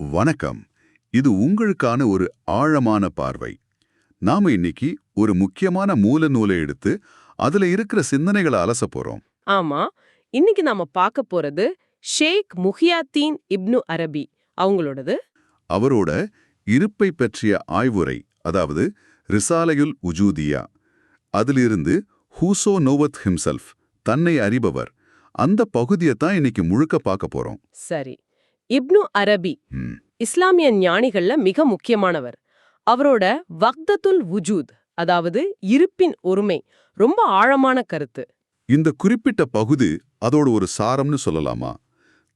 வணக்கம். இது உங்களுக்கான ஒரு ஆழமான பார்வை. நாம இன்னைக்கு ஒரு முக்கியமான மூல நூலை எடுத்து அதுல இருக்கிற சிந்தனைகளை அலச போறோம். ஆமா. இன்னைக்கு நாம பார்க்க போறது ஷேக் முஹியாத்தீன் இப்னு அரபி. அவங்களோடது? அவரோட இருப்பை பற்றிய ஆய்வுரை அதாவது ரிசாலையுல் உஜூதியா. அதிலிருந்து ஹூசோ நோவத் ஹிம்செல்ஃப் தன்னை அறிபவர். அந்த பகுதியை தான் இன்னைக்கு முழுக்க பார்க்க போறோம். சரி. இப்னு அரபி இஸ்லாமிய ஞானிகள்ல மிக முக்கியமானவர். அவரோட வக்தத்துல் வுஜூத் அதாவது இருப்பின் ஒருமை ரொம்ப ஆழமான கருத்து. இந்த குறிப்பிட்ட பகுதி அதோட ஒரு சாரம்னு சொல்லலாமா?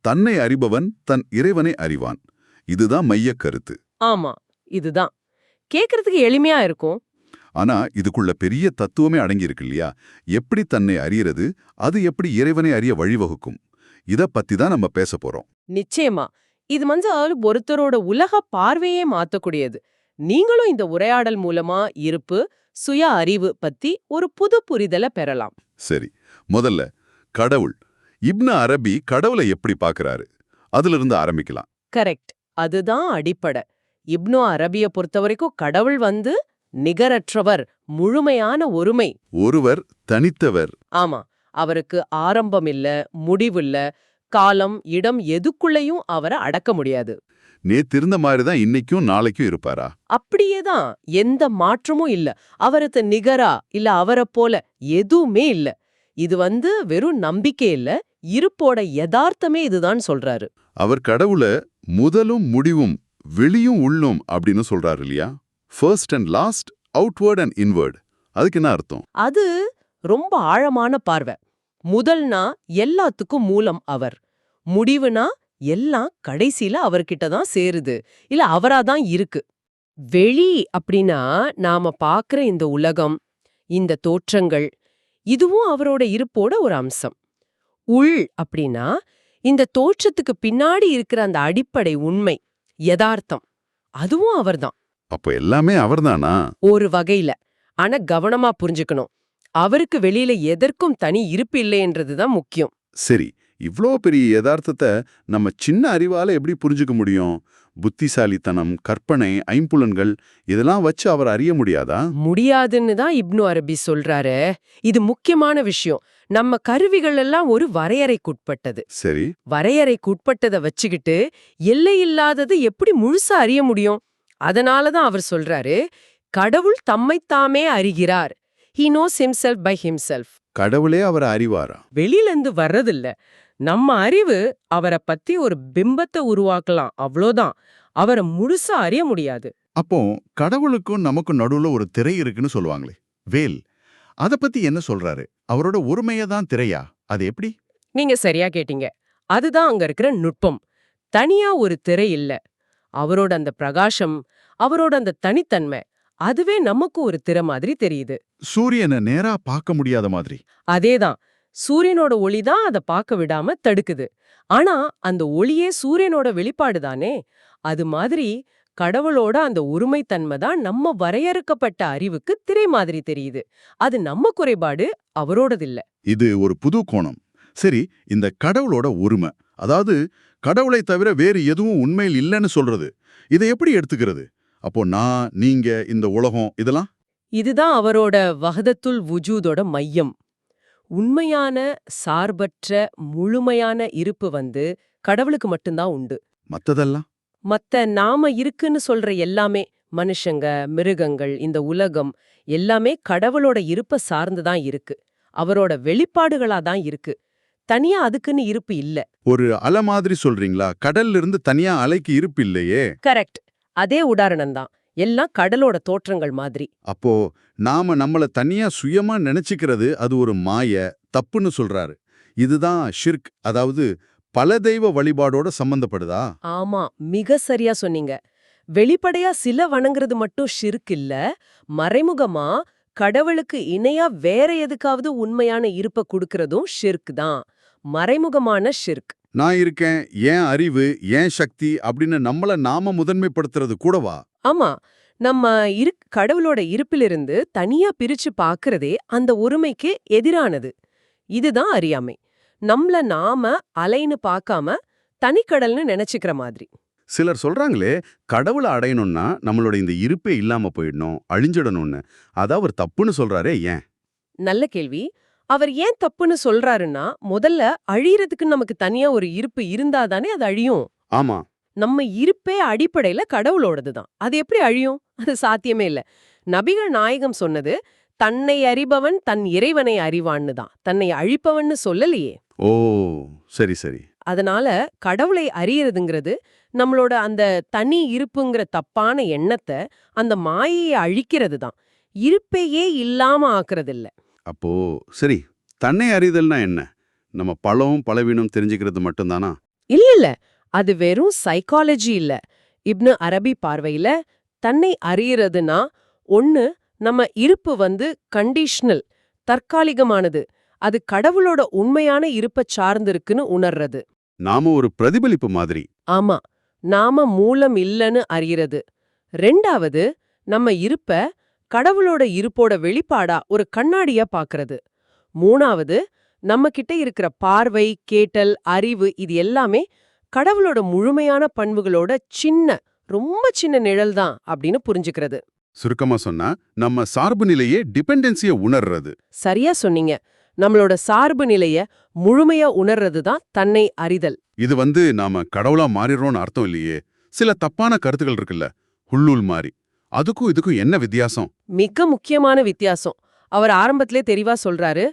தன்னை அறிபவன் தன் இறைவனை அறிவான். இதுதான் மையக் கருத்து. ஆமா இதுதான். கேக்குறதுக்கு எளிமையா இருக்கும். ஆனா இதுக்குள்ள பெரிய தத்துவமே அடங்கியிருக்கு இல்லையா? எப்படி தன்னை அறியறது அது எப்படி இறைவனை அறிய வழிவகுக்கும்? இத பத்தி தான் நம்ம பேச போறோம். நிச்சயமா. இது மஞ்சள் ஒருத்தரோட உலக பார்வையே மாத்தக்கூடியது. நீங்களும் இந்த உரையாடல் மூலமா இருப்பு சுய அறிவு பத்தி ஒரு புது புரிதலை பெறலாம். சரி. முதல்ல கடவுள். இப்னு அரபி கடவுளை எப்படி பார்க்கறாரு அதுல இருந்து ஆரம்பிக்கலாம். கரெக்ட். அதுதான் அடிப்படை. இப்னு அரபிய பொறுத்தவரைக்கும் கடவுள் வந்து நிகரற்றவர் முழுமையான ஒருமை. ஒருவர் தனித்தவர். ஆமா. அவருக்கு ஆரம்பம் இல்ல முடிவில்ல காலம் இடம் எதுக்குள்ளேயும் அவரை அடக்க முடியாது. நேத்திருந்த மாதிரி தான் இன்னைக்கும் நாளைக்கும் இருப்பாரா? அப்படியேதான் எந்த மாற்றமும் இல்ல. அவருக்கு நிகரா இல்ல அவரை போல எதுவுமே இல்ல. இது வந்து வெறும் நம்பிக்கை இல்ல இருப்போட யதார்த்தமே இதுதான் சொல்றாரு. அவர் கடவுளை முதலும் முடிவும் வெளியும் உள்ளும் அப்படின்னு சொல்றாரு இல்லையா? First and last outward and inward அதுக்கு என்ன அர்த்தம்? அது ரொம்ப ஆழமான பார்வை. முதல்னா எல்லாத்துக்கும் மூலம் அவர். முடிவுனா எல்லாம் கடைசியில அவர்கிட்ட தான் சேருது. இல்ல அவரா தான் இருக்கு. வெளி அப்படின்னா நாம பாக்குற இந்த உலகம் இந்த தோற்றங்கள் இதுவும் அவரோட இருப்போட ஒரு அம்சம். உள் அப்படின்னா இந்த தோற்றத்துக்கு பின்னாடி இருக்கிற அந்த அடிப்படை உண்மை யதார்த்தம் அதுவும் அவர்தான். அப்ப எல்லாமே அவர்தானா? ஒரு வகையில. ஆனா கவனமா புரிஞ்சுக்கணும். அவருக்கு வெளியில எதற்கும் தனி இருப்பு இல்லைன்றதுதான் முக்கியம். சரி இவ்ளோ பெரிய யதார்த்தத்தை நம்ம சின்ன அறிவால எப்படி புரிஞ்சுக்க முடியும்? புத்திசாலித்தனம் கற்பனை ஐம்புலன்கள் இதெல்லாம் வச்சு அவர் அறிய முடியாதா? முடியாதுன்னு தான் இப்னு அரபி சொல்றாரு. இது முக்கியமான விஷயம். நம்ம கருவிகள் எல்லாம் ஒரு வரையறைக்குட்பட்டது. சரி. வரையறைக்குட்பட்டதை வச்சுக்கிட்டு எல்லையில்லாதது எப்படி முழுசா அறிய முடியும்? அதனால தான் அவர் சொல்றாரு கடவுள் தம்மைத்தாமே அறிகிறார். He knows himself by himself. கடவுளே அவரை அறிவாரா வெளியிலேருந்து வர்றதில்ல. நம்ம அறிவு அவரை பத்தி ஒரு பிம்பத்தை உருவாக்கலாம். அவ்வளோதான். அவரை முழுசா அறிய முடியாது. அப்போ கடவுளுக்கும் நமக்கும் நடுவுல ஒரு திரை இருக்குன்னு சொல்லுவாங்களே. வேல் அத பத்தி என்ன சொல்றாரு? அவரோட ஒருமையை தான் திரையா? அது எப்படி? நீங்க சரியா கேட்டீங்க. அதுதான் அங்க இருக்கிற நுட்பம். தனியா ஒரு திரை இல்ல. அவரோட அந்த பிரகாசம் அவரோட அந்த தனித்தன்மை அதுவே நமக்கு ஒரு திரை மாதிரி தெரியுது. சூரியனை நேரா பார்க்க முடியாத மாதிரி. அதேதான். சூரியனோட ஒளி தான் அதை பார்க்க விடாம தடுக்குது. ஆனா அந்த ஒளியே சூரியனோட வெளிப்பாடு தானே? அது மாதிரி கடவுளோட அந்த ஒருமைத்தன்மை தான் நம்ம வரையறுக்கப்பட்ட அறிவுக்கு திரை மாதிரி தெரியுது. அது நம்ம குறைபாடு அவரோடதில்ல. இது ஒரு புது கோணம். சரி இந்த கடவுளோட ஒருமை அதாவது கடவுளை தவிர வேறு எதுவும் உண்மையில் இல்லைன்னு சொல்றது இதை எப்படி எடுத்துக்கிறது? அப்போ நான் நீங்க இந்த உலகம் இதெல்லாம்? இதுதான் அவரோட வஹதத்துல் வுஜூதோட மையம். உண்மையான சார்பற்ற முழுமையான இருப்பு வந்து கடவுளுக்கு மட்டும்தான் உண்டு. மத்ததெல்லாம்? மத்த நாம இருக்குன்னு சொல்ற எல்லாமே மனுஷங்க மிருகங்கள் இந்த உலகம் எல்லாமே கடவுளோட இருப்ப சார்ந்து தான் இருக்கு. அவரோட வெளிப்பாடுகளா தான் இருக்கு. தனியா அதுக்குன்னு இருப்பு இல்ல. ஒரு அலை மாதிரி சொல்றீங்களா? கடல்ல இருந்து தனியா அலைக்கு இருப்பு இல்லையே? கரெக்ட் அதே உதாரணம் தான் எல்லாம் கடலோட தோற்றங்கள் மாதிரி. அப்போ நாம நம்மள தனியா சுயமா நினைச்சுக்கிறது அது ஒரு மாய தப்புன்னு சொல்றாரு. இதுதான் ஷிர்க் அதாவது பல தெய்வ வழிபாடோட சம்பந்தப்படுதா? ஆமா மிக சரியா சொன்னீங்க. வெளிப்படையா சில வணங்குறது மட்டும் ஷிர்க் இல்ல மறைமுகமா கடவுளுக்கு இணையா வேற எதுக்காவது உண்மையான இருப்ப குடுக்கறதும் ஷிர்க் தான். மறைமுகமான ஷிர்க். நான் இருக்கேன் ஏன் அறிவு ஏன் சக்தி அப்படின்னு நம்மள நாம முதன்மைப்படுத்துறது கூடவா? ஆமா. நம்ம இரு கடவுளோட இருப்பிலிருந்து தனியா பிரிச்சு பார்க்கறதே அந்த ஒருமைக்கு எதிரானது. இதுதான் அறியாமை. நம்மள நாம அலைன்னு பார்க்காம தனிக்கடல்னு நினைச்சுக்கிற மாதிரி. சிலர் சொல்றாங்களே கடவுளை அடையணும்னா நம்மளோட இந்த இருப்பே இல்லாம போயிடணும் அழிஞ்சிடணும்னு. அத அவர் தப்புன்னு சொல்றாரே ஏன்? நல்ல கேள்வி. அவர் ஏன் தப்புன்னு சொல்றாருன்னா முதல்ல அழியறதுக்கு நமக்கு தனியா ஒரு இருப்பு இருந்தாதானே அது அழியும். ஆமா. நம்ம இருப்பே அடிப்படையில கடவுளோடது தான் அது எப்படி அழியும்? அது சாத்தியமே இல்ல. நபிகள் நாயகம் சொன்னது தன்னை அறிபவன் தன் இறைவனை அறிவான்னு தான் தன்னை அழிப்பவன்னு சொல்லலையே. ஓ சரி சரி. அதனால கடவுளை அறியறதுங்கிறது நம்மளோட அந்த தனி இருப்புங்கிற தப்பான எண்ணத்தை அந்த மாயையை அழிக்கிறது தான் இருப்பையே இல்லாம ஆக்குறது இல்ல அப்போ சரி தன்னை அறிதல்னா என்ன? நம்ம பழம் பலவீனம் தெரிஞ்சுக்கிறது மட்டும்தானா? இல்ல இல்ல அது வெறும் சைக்காலஜி இல்ல. இப்னு அரபி பார்வையில தன்னை அறியறதுனா ஒண்ணு நம்ம இருப்பு வந்து கண்டிஷனல் தற்காலிகமானது. அது கடவுளோட உண்மையான இருப்பச் சார்ந்திருக்குன்னு உணர்றது. நாம ஒரு பிரதிபலிப்பு மாதிரி. ஆமா நாம மூலம் இல்லன்னு அறியறது. ரெண்டாவது நம்ம இருப்ப கடவுளோட இருப்போட வெளிப்பாடா ஒரு கண்ணாடியா பாக்குறது. மூணாவது நம்ம கிட்ட இருக்கிற பார்வை கேட்டல் அறிவு இது எல்லாமே கடவுளோட முழுமையான பண்புகளோட சின்ன ரொம்ப சின்ன நிழல் தான் அப்படின்னு புரிஞ்சுக்கிறது. சுருக்கமா சொன்னா நம்ம சார்பு நிலையே டிபெண்டன்சிய உணர்றது. சரியா சொன்னீங்க. நம்மளோட சார்பு நிலைய முழுமையா உணர்றது தான் தன்னை அறிதல். இது வந்து நாம கடவுளா மாறிடுறோம்னு அர்த்தம் இல்லையே. சில தப்பான கருத்துக்கள் இருக்குல்ல உள்ளூல் மாதிரி அதுக்கும் இதுக்கும் என்ன வித்தியாசம்? மிக முக்கியமான வித்தியாசம். அவர் ஆரம்பத்திலே தெளிவா சொல்றாரு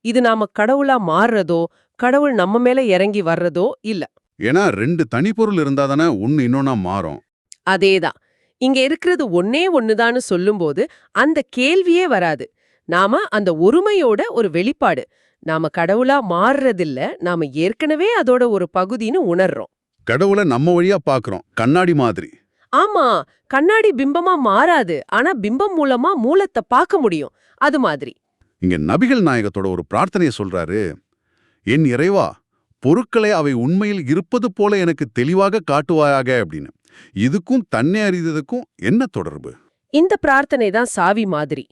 இது நாம கடவுளா மாறுறதோ கடவுள் நம்ம மேல இறங்கி வர்றதோ இல்ல. ஏன்னா ரெண்டு தனிப்பொருள் இருந்தாதானே ஒன்னு இன்னொன்னா மாறும். அதேதான். இங்க இருக்கிறது ஒன்னே ஒண்ணுதான்னு சொல்லும்போது அந்த கேள்வியே வராது. நாம அந்த ஒருமையோட ஒரு வெளிப்பாடு. நாம கடவுளா மாறுறதில்ல நாம ஏற்கனவே அதோட ஒரு பகுதின்னு உணர்றோம். கடவுளை நம்ம வழியா பாக்குறோம். கண்ணாடி மாதிரி. ஆமா கண்ணாடி பிம்பமா மாறாது. ஆனா பிம்பம் மூலமா மூலத்தை பார்க்க முடியும். அது மாதிரி. இங்க நபிகள் நாயகத்தோட ஒரு பிரார்த்தனையை சொல்றாரு. என் இறைவா பொருட்களை அவை உண்மையில் இருப்பது போல எனக்கு தெளிவாக காட்டுவாயாக அப்படின்னு. இதுக்கும் தன்னை அறிந்ததுக்கும் என்ன தொடர்பு? இந்த பிரார்த்தனை தான் சாவி மாதிரி.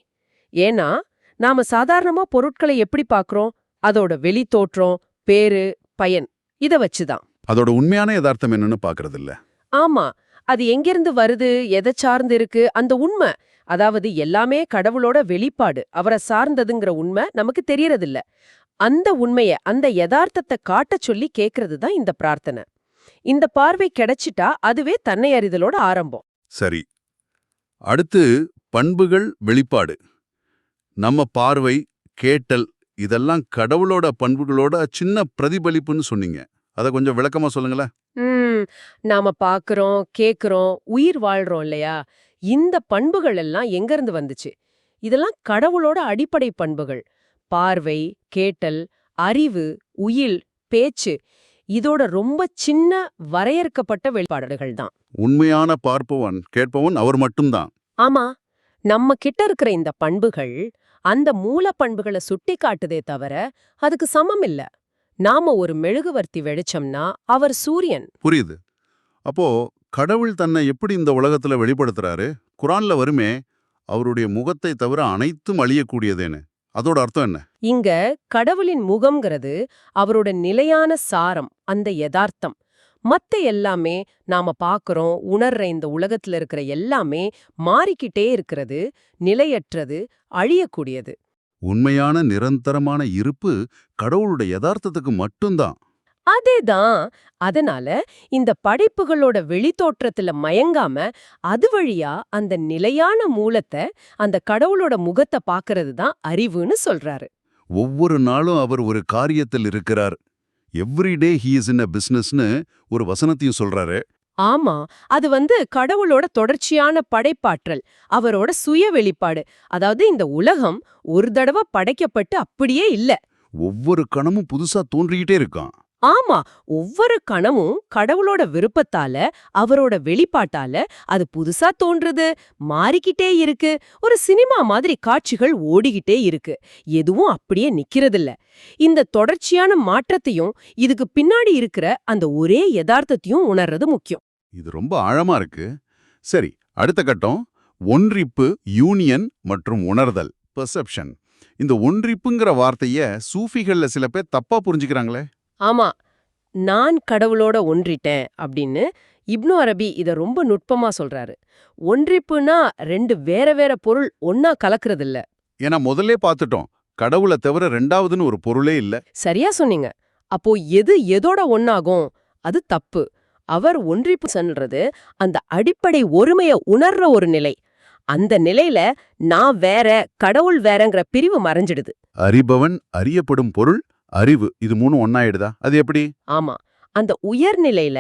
ஏன்னா நாம சாதாரணமா பொருட்களை எப்படி பார்க்கறோம்? அதோட வெளி தோற்றம் பேரு பயன் இத வச்சுதான் அதோட உண்மையான யதார்த்தம் என்னன்னு பாக்குறது இல்ல ஆமா. அது எங்கிருந்து வருது எதை சார்ந்து இருக்கு அந்த உண்மை. அதாவது எல்லாமே கடவுளோட வெளிப்பாடு அவரை சார்ந்ததுங்கிற உண்மை நமக்கு தெரியறதில்ல. அந்த உண்மைய அந்த யதார்த்தத்தை காட்டச் சொல்லி கேக்குறது தான் இந்த பிரார்த்தனை. இந்த பார்வை கிடைச்சிட்டா அதுவே தன்னை அறிதலோட ஆரம்பம். சரி. அடுத்து பண்புகள் வெளிப்பாடு. நம்ம பார்வை கேட்டல் இதெல்லாம் கடவுளோட பண்புகளோட சின்ன பிரதிபலிப்புன்னு சொன்னீங்க. அதை கொஞ்சம் விளக்கமா சொல்லுங்களேன். ம். நாம பாக்குறோம் கேக்குறோம் உயிர் வாழ்றோம் இல்லையா? இந்த பண்புகள் எல்லாம் எங்க இருந்து வந்துச்சு? இதெல்லாம் கடவுளோட அடிப்படை பண்புகள். பார்வை கேட்டல் அறிவு உயில் பேச்சு இதோட ரொம்ப சின்ன வரையறுக்கப்பட்ட வெளிப்பாடுகள் தான். உண்மையான பார்ப்பவன் கேட்பவன் அவர் மட்டும்தான். ஆமா. நம்ம கிட்ட இருக்கிற இந்த பண்புகள் அந்த மூல பண்புகளை சுட்டி காட்டுதே தவிர அதுக்கு சமம் இல்ல. நாம ஒரு மெழுகுவர்த்தி வெடிச்சோம்னா அவர் சூரியன். புரியுது. அப்போ கடவுள் தன்னை எப்படி இந்த உலகத்துல வெளிப்படுத்துறாரு? குரான்ல வருமே அவருடைய முகத்தை தவிர அனைத்தும் அழியக்கூடியதேன்னு. அதோட அர்த்தம் என்ன? இங்க கடவுளின் முகம்ங்கிறது அவரோட நிலையான சாரம் அந்த யதார்த்தம். மத்த எல்லாமே நாம பாக்குறோம் உணர்ற இந்த உலகத்துல இருக்கிற எல்லாமே மாறிக்கிட்டே இருக்கிறது நிலையற்றது அழியக்கூடியது. உண்மையான நிரந்தரமான இருப்பு கடவுளுடைய யதார்த்தத்துக்கு மட்டும்தான். அதேதான். அதனால இந்த படைப்புகளோட வெளித்தோற்றத்துல மயங்காம அது வழியா அந்த நிலையான மூலத்தை அந்த கடவுளோட முகத்தை பாக்குறது தான் அறிவுன்னு சொல்றாரு. ஒவ்வொரு நாளும் அவர் ஒரு காரியத்தில் இருக்கிறார். Every day he is in a பிசினஸ்னு ஒரு வசனத்தையும் சொல்றாரு. ஆமா அது வந்து கடவுளோட தொடர்ச்சியான படைப்பாற்றல் அவரோட சுய வெளிப்பாடு. அதாவது இந்த உலகம் ஒரு தடவை படைக்கப்பட்டு அப்படியே இல்ல. ஒவ்வொரு கணமும் புதுசா தோன்றிக்கிட்டே இருக்கான். ஆமா ஒவ்வொரு கணமும் கடவுளோட விருப்பத்தால அவரோட வெளிப்பாட்டால அது புதுசா தோன்றுது மாறிக்கிட்டே இருக்கு. ஒரு சினிமா மாதிரி காட்சிகள் ஓடிக்கிட்டே இருக்கு. எதுவும் அப்படியே நிக்கிறதில்ல. இந்த தொடர்ச்சியான மாற்றத்தையும் இதுக்கு பின்னாடி இருக்கிற அந்த ஒரே யதார்த்தத்தையும் உணர்றது முக்கியம். இது ரொம்ப ஆழமா இருக்கு. சரி அடுத்த கட்டம். ஒன்றிப்பு யூனியன் மற்றும் உணர்தல் பெர்செப்ஷன் இந்த ஒன்றிப்புங்கிற வார்த்தைய சூஃபிகள்ல சில பேர் தப்பா புரிஞ்சுக்கிறாங்களே. ஆமா. நான் கடவுளோட ஒன்றிட்டேன் அப்படின்னு இப்னு அரபி இத ரொம்ப நுட்பமா சொல்றாரு. ஒன்றிப்புனா ரெண்டு வேற வேற பொருள் ஒன்னா கலக்கறது இல்ல ஏன்னா முதல்லே பார்த்துட்டோம் கடவுளை தவிர ரெண்டாவதுன்னு ஒரு பொருளே இல்ல. சரியா சொன்னீங்க. அப்போ எது எதோட ஒன்னாகும் அது தப்பு. அவர் ஒன்றிப்பு சொல்றது அந்த அடிப்படை ஒருமைய உணர்ற ஒரு நிலை. அந்த நிலையில நான் வேற கடவுள் வேறங்கிற பிரிவு மறைஞ்சிடுது. அறிபவன் அறியப்படும் பொருள் அறிவு இது மூணு ஒன்னாயிடுதா அது எப்படி? ஆமா. அந்த உயர்நிலையில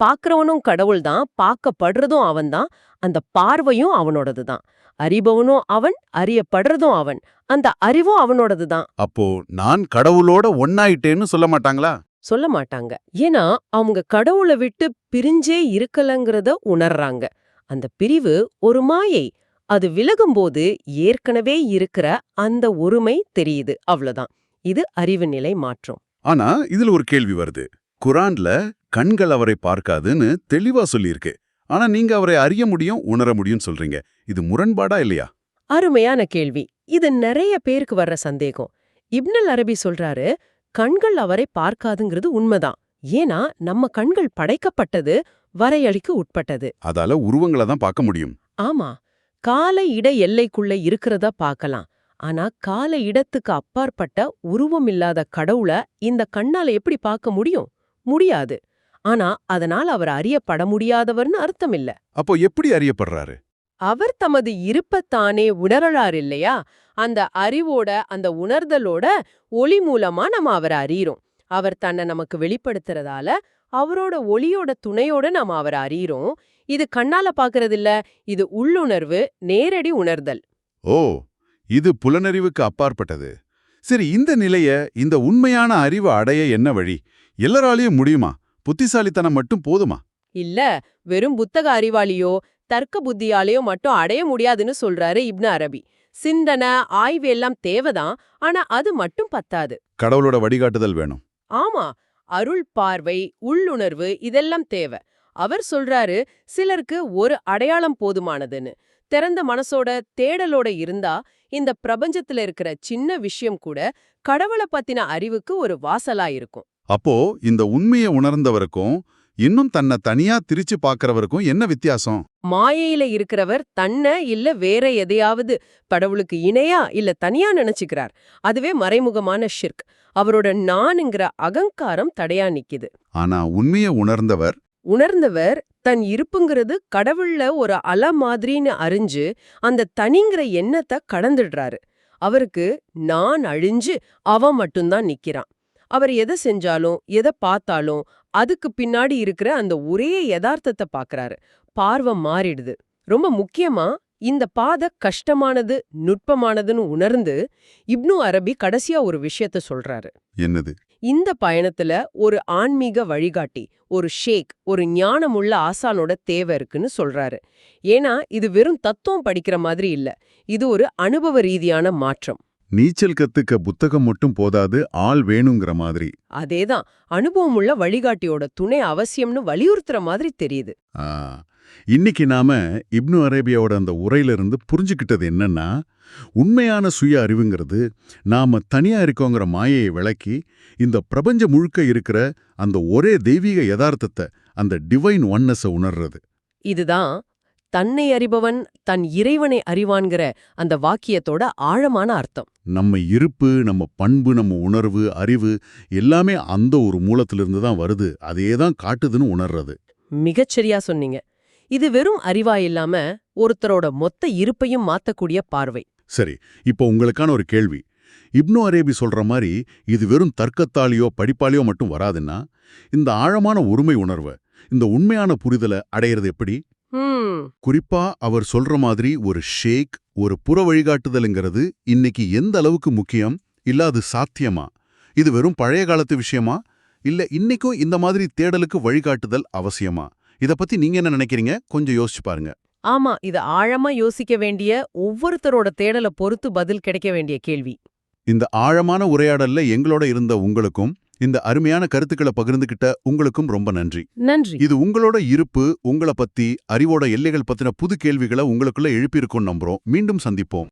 பாக்குறவனும் கடவுள்தான் பார்க்கப்படுறதும் அவன்தான் அந்த பார்வையும் அவனோடதுதான் அறிபவனும் அவன் அறியப்படுறதும் அவன். அந்த அறிவும் அவனோடதுதான் அப்போ நான் கடவுளோட ஒன்னாயிட்டேன்னு சொல்ல மாட்டாங்களா? சொல்ல மாட்டாங்க. ஏன்னா அவங்க கடவுளை விட்டு பிரிஞ்சே இருக்கலங்கிறத உணர்றாங்க. அந்த பிரிவு ஒரு மாயை. அது விலகும்போது ஏற்கனவே இருக்கிற அந்த ஒருமை தெரியுது. அவ்வளவுதான். இது அறிவு நிலை மாற்றம். ஆனா இதுல ஒரு கேள்வி வருது. குரான்ல கண்கள் அவரை பார்க்காதுன்னு தெளிவா சொல்லியிருக்கு. ஆனா நீங்க அவரை அறிய முடியும் உணர முடியும் சொல்றீங்க. இது முரண்பாடா இல்லையா? அருமையான கேள்வி. இது நிறைய பேருக்கு வர்ற சந்தேகம். இப்னல் அரபி சொல்றாரு கண்கள் அவரை பார்க்காதுங்கிறது உண்மைதான். ஏன்னா நம்ம கண்கள் படைக்கப்பட்டது வரையறைக்கு உட்பட்டது. அதால உருவங்களை தான் பார்க்க முடியும். ஆமா கால இட எல்லைக்குள்ள இருக்கிறதா பார்க்கலாம். ஆனா கால இடத்துக்கு அப்பாற்பட்ட உருவமில்லாத கடவுளை இந்த கண்ணால எப்படி பார்க்க முடியும்? முடியாது. ஆனா அதனால் அவர் அறியப்பட முடியாதவர்னு அர்த்தம் இல்ல. அப்போ எப்படி அறியப்படுறாரு? அவர் தமது இருப்பத்தானே உணரலார் இல்லையா? அந்த அறிவோட அந்த உணர்தலோட ஒளி மூலமா நம்ம அவரை அறியறோம். அவர் தன்னை நமக்கு வெளிப்படுத்துறதால அவரோட ஒளியோட துணையோட நாம அவரை அறியறோம். இது கண்ணால பாக்குறது இல்ல இது உள்ளுணர்வு நேரடி உணர்தல். ஓ இது புலனறிவுக்கு அப்பாற்பட்டது. சரி இந்த நிலைய இந்த உண்மையான அறிவு அடைய என்ன வழி? எல்லாராலையும் முடியுமா? புத்திசாலித்தனம் மட்டும் போதுமா? இல்ல வெறும் புத்தக அறிவாளியோ தர்க்க புத்தியாலேயோ மட்டும் அடைய முடியாதுன்னு சொல்றாரு இப்னு அரபி. சிந்தனை ஆய்வு எல்லாம் தேவைதான் ஆனா அது மட்டும் பத்தாது. கடவுளோட வழிகாட்டுதல் வேணும். ஆமா அருள் பார்வை உள்ளுணர்வு இதெல்லாம் தேவை. அவர் சொல்றாரு சிலருக்கு ஒரு அடையாளம் போதுமானதுன்னு. திறந்த மனசோட தேடலோட இருந்தா இந்த பிரபஞ்சத்துல இருக்கிற சின்ன விஷயம் கூட கடவுளை பத்தின அறிவுக்கு ஒரு வாசலா இருக்கும். அப்போ இந்த உண்மையை உணர்ந்தவருக்கும் இன்னும் தன்னை தனியா திரிச்சு பார்க்கறவருக்கும் என்ன வித்தியாசம்? மாயையில இருக்கிறவர் தன்னை இல்ல வேற எதையாவது கடவுளுக்கு இணையா இல்ல தனியா நினைச்சுக்கிறார். அதுவே மறைமுகமான ஷிர்க். அவரோட நானுங்கிற அகங்காரம் தடையா நிக்குது. ஆனா உண்மையை உணர்ந்தவர்? உணர்ந்தவர் தன் இருப்புங்கிறது கடவுள்ல ஒரு அல மாதிரின்னு அறிஞ்சு அந்த தனிங்கிற எண்ணத்தை கடந்துடுறாரு. அவருக்கு நான் அழிஞ்சு அவன் மட்டும்தான் நிக்கிறான். அவர் எதை செஞ்சாலும் எதை பார்த்தாலும் அதுக்கு பின்னாடி இருக்கிற அந்த ஒரே யதார்த்தத்தை பார்க்கறாரு பார்வை மாறிடுது. ரொம்ப முக்கியமா இந்த பாதை கஷ்டமானது நுட்பமானதுன்னு உணர்ந்து இப்னு அரபி கடைசியா ஒரு விஷயத்த சொல்றாரு. என்னது? இந்த பயணத்துல ஒரு ஆன்மீக வழிகாட்டி ஒரு ஷேக் ஒரு ஞானமுள்ள ஆசானோட தேவை இருக்குன்னு சொல்றாரு. ஏன்னா இது வெறும் தத்துவம் படிக்கிற மாதிரி இல்ல. இது ஒரு அனுபவ ரீதியான மாற்றம். நீச்சல் கத்துக்க புத்தகம் மட்டும் போதாது ஆள் வேணுங்கிற மாதிரி. அதேதான். அனுபவமுள்ள வழிகாட்டியோட துணை அவசியம்னு வலியுறுத்துற மாதிரி தெரியுது. ஆ, இன்னைக்கு நாம இப்னு அரேபியாவோட அந்த உரையிலிருந்து புரிஞ்சுக்கிட்டது என்னன்னா உண்மையான சுய அறிவுங்கிறது நாம தனியா இருக்கோங்கிற மாயையை விளக்கி இந்த பிரபஞ்சம் முழுக்க இருக்கிற அந்த ஒரே தெய்வீக யதார்த்தத்தை அந்த டிவைன் ஒன்னஸை உணர்றது. இதுதான் தன்னை அறிபவன் தன் இறைவனை அறிவான்கிற அந்த வாக்கியத்தோட ஆழமான அர்த்தம். நம்ம இருப்பு நம்ம பண்பு நம்ம உணர்வு அறிவு எல்லாமே அந்த ஒரு மூலத்திலிருந்து தான் வருது. அதே தான் காட்டுதுன்னு உணர்றது. மிகச்சரியா சொன்னீங்க. இது வெறும் அறிவா இல்லாம ஒருத்தரோட மொத்த இருப்பையும் மாத்தக்கூடிய பார்வை. சரி இப்போ உங்களுக்கான ஒரு கேள்வி. இப்னு அரேபி சொல்ற மாதிரி இது வெறும் தர்க்கத்தாலேயோ படிப்பாலேயோ மட்டும் வராதுன்னா இந்த ஆழமான ஒருமை உணர்வை இந்த உண்மையான புரிதலை அடையிறது எப்படி? குறிப்பா அவர் சொல்ற மாதிரி ஒரு ஷேக் ஒரு புற வழிகாட்டுதலுங்கிறது இன்னைக்கு எந்த அளவுக்கு முக்கியம்? இல்ல அது சாத்தியமா? இது வெறும் பழைய காலத்து விஷயமா? இல்ல இன்னைக்கும் இந்த மாதிரி தேடலுக்கு வழிகாட்டுதல் அவசியமா? இத பத்தி நீங்க என்ன நினைக்கிறீங்க? கொஞ்சம் யோசிச்சு பாருங்க. ஆமா இது ஆழமா யோசிக்க வேண்டிய ஒவ்வொருத்தரோட தேடலை பொறுத்து பதில் கிடைக்க வேண்டிய கேள்வி. இந்த ஆழமான உரையாடல்ல எங்களோட இருந்த உங்களுக்கும் இந்த அருமையான கருத்துக்களை பகிர்ந்துகிட்ட உங்களுக்கும் ரொம்ப நன்றி. நன்றி. இது உங்களோட இருப்பு உங்களை பத்தி அறிவோட எல்லைகள் பத்தின புது கேள்விகளை உங்களுக்குள்ள எழுப்பியிருக்கும் நம்புறோம். மீண்டும் சந்திப்போம்.